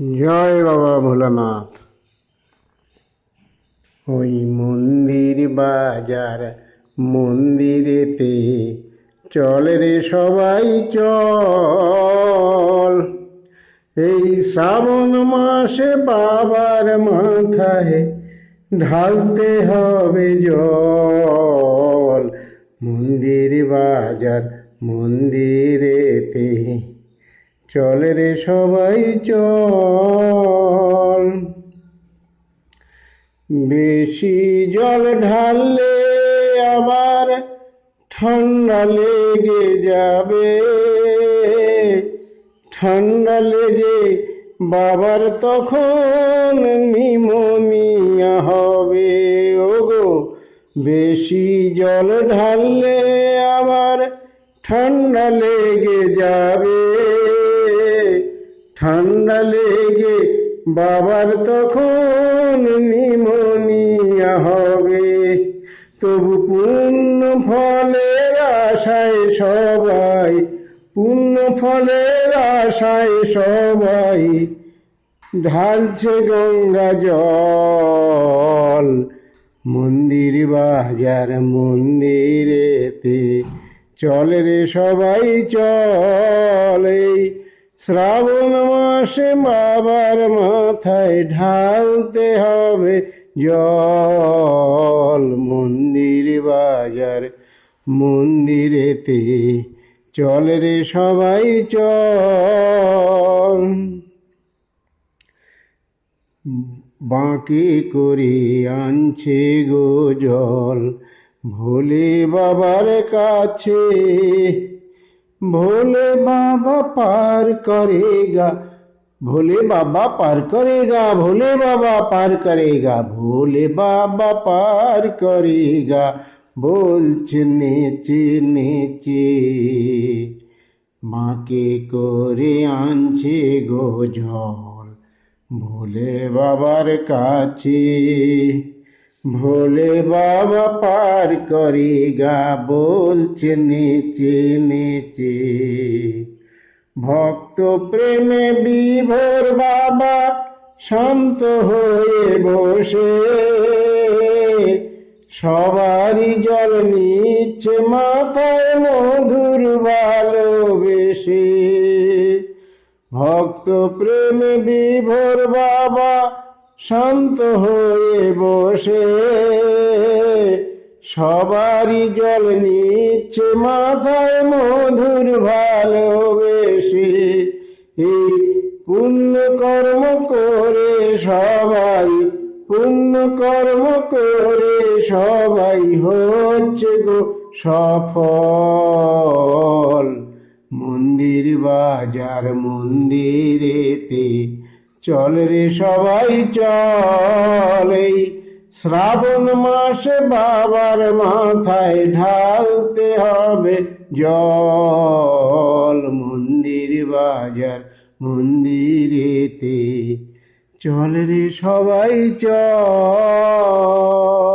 জয় বাবা ভোলানাথ। ওই মন্দির বাজার মন্দিরেতে চল রে সবাই চল। এই শ্রাবণ মাসে বাবার মাথায় ঢালতে হবে জল। মন্দির বাজার মন্দিরেতে চল রে সবাই চল। বেশি জল ঢাললে আবার ঠান্ডা লেগে যাবে। ঠান্ডা লেগে বাবার তখন নিমোনিয়া হবে। ওগো, বেশি জল ঢাললে আবার ঠান্ডা লেগে যাবে। ঠান্ডা লেগে বাবার তখন নিমোনিয়া হবে। তবু পূর্ণ ফলের আশায় সবাই, পূর্ণ ফলের আশায় সবাই ঢালছে গঙ্গা জল। মন্দির বাজার মন্দিরেতে চল রে সবাই চল। শ্রাবণ মাসে বাবার মাথায় ঢালতে হবে জল। মন্দির বাজার মন্দিরেতে চল রে সবাই চল। বাঁকে করে আনছে গো জল। ভোলে বাবার কাছে ভোলে বাবা পার করেগা, ভোলে বাবা পার করেগা, ভোলে বাবা পার করেগা, ভোলে বাবা পার করেগা, বলছে নেচে নেচে। মাকে করে আনছে গো ভোলে বাবার কাছে। ভোলে বাবা পার করে গা বলছে, নেচে নেচে। ভক্ত প্রেমে বিভোর বাবা শান্ত হয়ে বসে। সবারই জল নিচ্ছে মাথায় মধুর ভালোবেসে। ভক্ত প্রেমে বিভোর বাবা শান্ত হয়ে বসে। সবারই জল নিচ্ছে, মাথায় মধুর ভালোবেসে। এই পুণ্য কর্ম করে সবাই, পুণ্য কর্ম করে সবাই হচ্ছে গো সফল। মন্দির বাজার মন্দিরেতে চল রে সবাই চল। শ্রাবণ মাসে বাবার মাথায় ঢালতে হবে জল। মন্দির বাজার মন্দিরেতে। চল রে সবাই চল।